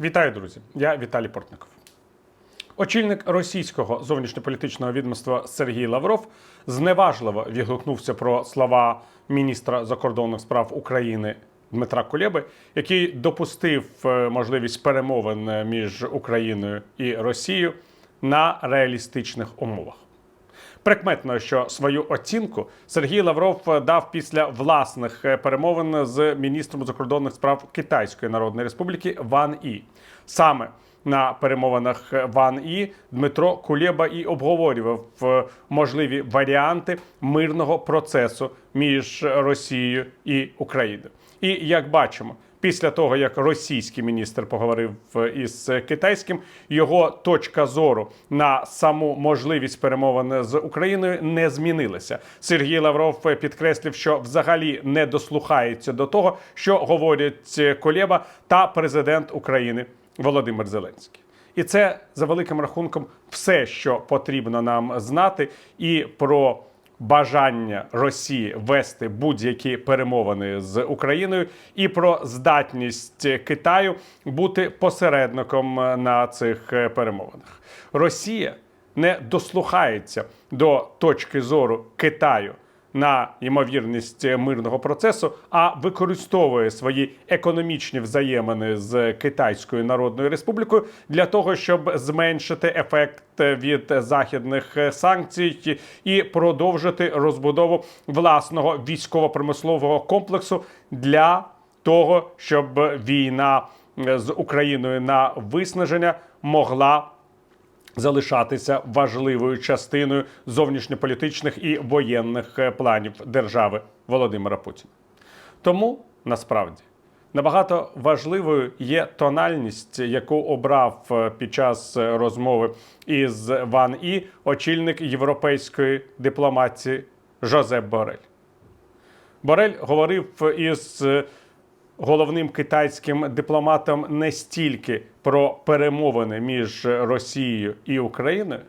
Вітаю, друзі! Я Віталій Портников. Очільник російського зовнішньополітичного відомства Сергій Лавров зневажливо відгукнувся про слова міністра закордонних справ України Дмитра Кулєби, який допустив е, можливість перемовин е, між Україною і Росією на реалістичних умовах. Прикметно, що свою оцінку Сергій Лавров дав після власних е, перемовин з міністром закордонних справ Китайської Народної Республіки Ван І. Саме на перемовинах Ван І Дмитро Кулєба і обговорював е, можливі варіанти мирного процесу між Росією і Україною. І як бачимо, Після того, як російський міністр поговорив е, із китайським, його точка зору на саму можливість перемовин з Україною не змінилася. Сергій Лавров підкреслив, що взагалі не дослухається до того, що говорять Колєба та президент України Володимир Зеленський. І це за великим рахунком все, що потрібно нам знати, і про бажання Росії вести будь-які перемовини з Україною, і про здатність Китаю бути посередником на цих перемовинах. Росія не дослухається до точки зору Китаю на ймовірність мирного процесу, а використовує свої економічні взаємини з Китайською Народною Республікою для того, щоб зменшити ефект від західних санкцій і продовжити розбудову власного військово-промислового комплексу для того, щоб війна з Україною на виснаження могла залишатися важливою частиною зовнішньополітичних і воєнних е, планів держави Володимира Путіна. Тому насправді набагато важливою є тональність, яку обрав е, під час е, розмови із Ван І очільник європейської дипломатії Жозеп Борель. Борель говорив із головним китайським дипломатом не стільки про перемовини між Росією і Україною,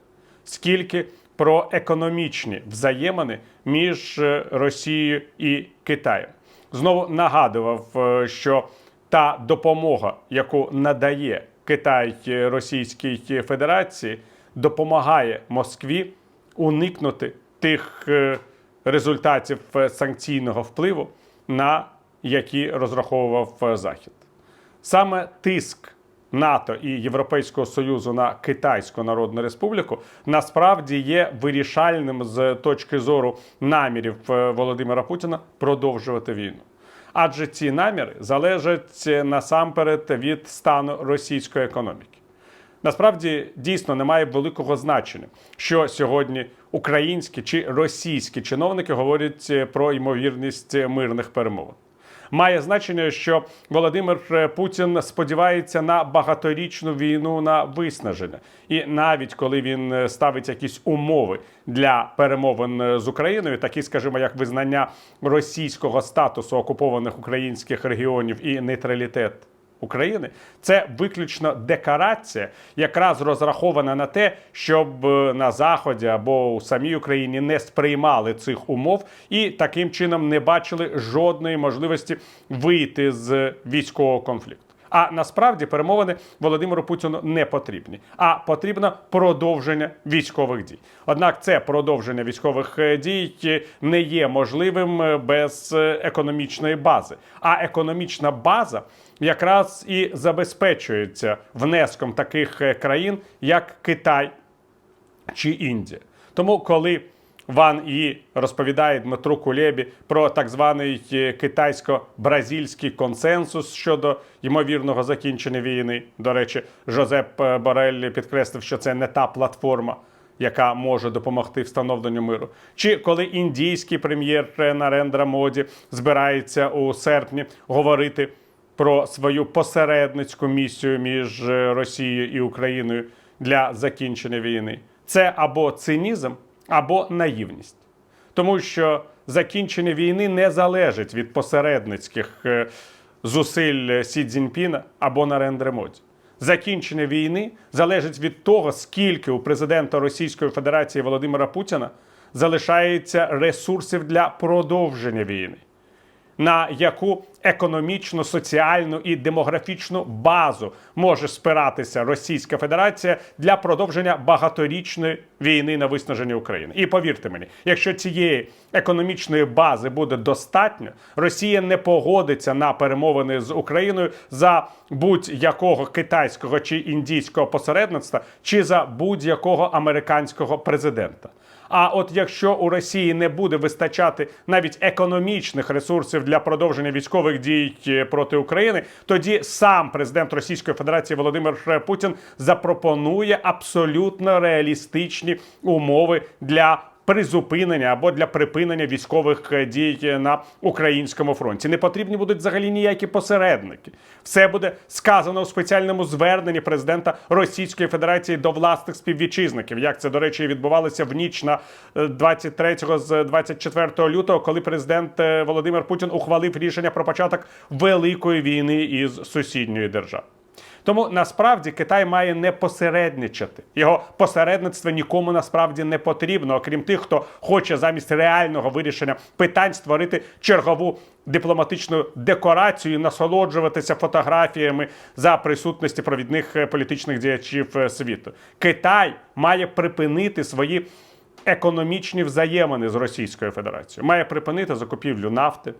скільки про економічні взаємини між Росією і Китаєм. Знову нагадував, е, що та допомога, яку надає Китай Російській Федерації, допомагає Москві уникнути тих е, результатів е, санкційного впливу на які розраховував е, Захід. Саме тиск НАТО і Європейського Союзу на Китайську Народну Республіку насправді є вирішальним з точки зору намірів е, Володимира Путіна продовжувати війну. Адже ці наміри залежать е, насамперед від стану російської економіки. Насправді дійсно немає великого значення, що сьогодні українські чи російські чиновники говорять про ймовірність мирних перемовин має значення, що Володимир е, Путін сподівається на багаторічну війну на виснаження, і навіть коли він е, ставить якісь умови для перемовин е, з Україною, такі, скажімо, як визнання російського статусу окупованих українських регіонів і нейтралітет. України це виключно декорація, якраз розрахована на те, щоб е, на заході або у самій Україні не сприймали цих умов і таким чином не бачили жодної можливості вийти з військового конфлікту. А насправді перемовини Володимиру Путіну не потрібні, а потрібно продовження військових дій. Однак це продовження військових е, дій не є можливим е, без економічної бази. А економічна база якраз і забезпечується внеском таких е, країн, як Китай чи Індія. Тому, коли Ван І розповідає Дмитру Кулєбі про так званий е, китайсько-бразильський консенсус щодо ймовірного закінчення війни. До речі, Жозеп е, Борель підкреслив, що це не та платформа. Яка може допомогти встановленню миру, чи коли індійський прем'єр Нарендра Моді збирається у серпні говорити про свою посередницьку місію між е, Росією і Україною для закінчення війни. Це або цинізм, або наївність. Тому що закінчення війни не залежить від посередницьких е, зусиль Сі Цзіньпіна або Нарендри Моді. Закінчення війни залежить від того, скільки у президента Російської Федерації Володимира Путіна залишається ресурсів для продовження війни. На яку економічну, соціальну і демографічну базу може спиратися Російська Федерація для продовження багаторічної війни на виснаження України. І повірте мені, якщо цієї економічної бази буде достатньо, Росія не погодиться на перемовини з Україною за будь-якого китайського чи індійського посередництва, чи за будь-якого американського президента. А от якщо у Росії не буде вистачати навіть економічних ресурсів для продовження військових дій е, проти України, тоді сам президент Російської Федерації Володимир Путін запропонує абсолютно реалістичні умови для призупинення або для припинення військових е, дій на українському фронті. Не потрібні будуть взагалі ніякі посередники. Все буде сказано у спеціальному зверненні президента Російської Федерації до власних співвітчизників. Як це до речі відбувалося в ніч на е, 23 з 24 лютого, коли президент е, Володимир Путін ухвалив рішення про початок великої війни із сусідньою державою. Тому насправді Китай має не посередничати. Його посередництво нікому насправді не потрібно, окрім тих, хто хоче замість реального вирішення питань створити чергову дипломатичну декорацію, насолоджуватися фотографіями за присутності провідних е, політичних діячів е, світу. Китай має припинити свої економічні взаємини з Російською Федерацією, має припинити закупівлю нафти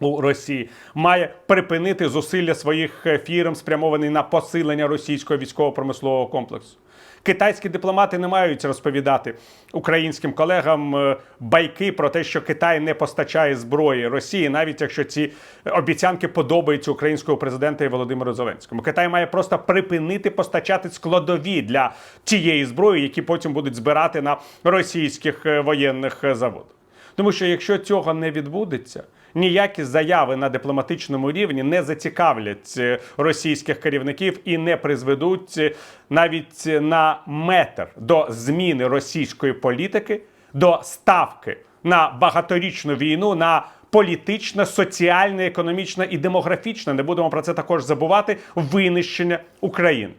у Росії має припинити зусилля своїх фірм, спрямовані на посилення російського військово-промислового комплексу. Китайські дипломати не мають розповідати українським колегам е, байки про те, що Китай не постачає зброї Росії, навіть якщо ці обіцянки подобаються українському президенту і Володимиру Зеленському. Китай має просто припинити постачати складові для тієї зброї, які потім будуть збирати на російських е, воєнних е, заводах. Тому що якщо цього не відбудеться, ніякі заяви на дипломатичному рівні не зацікавлять е, російських керівників і не призведуть е, навіть на метр до зміни російської політики, до ставки на багаторічну війну. на Політичне, соціальне, економічне і демографічне, не будемо про це також забувати, винищення України.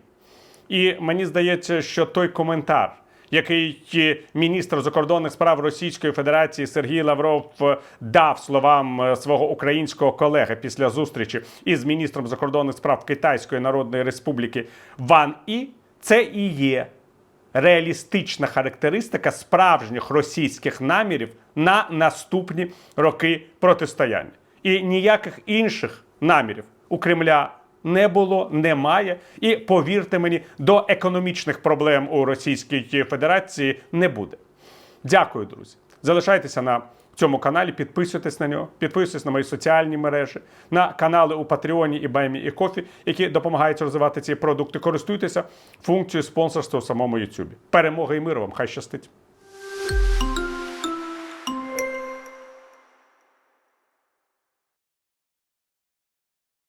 І мені здається, що той коментар, який е, міністр закордонних справ Російської Федерації Сергій Лавров е, дав словам е, свого українського колеги після зустрічі із міністром закордонних справ Китайської Народної Республіки Ван І, це і є реалістична характеристика справжніх російських намірів на наступні роки протистояння. І ніяких інших намірів у Кремля не було, немає. І повірте мені, до економічних проблем у Російській Федерації не буде. Дякую, друзі. Залишайтеся на цьому каналі, підписуйтесь на нього, підписуйтесь на мої соціальні мережі, на канали у Патреоні і Баймі і Кофі, які допомагають розвивати ці продукти. Користуйтеся функцією спонсорства у самому Ютубі. Перемоги і миру вам! Хай щастить!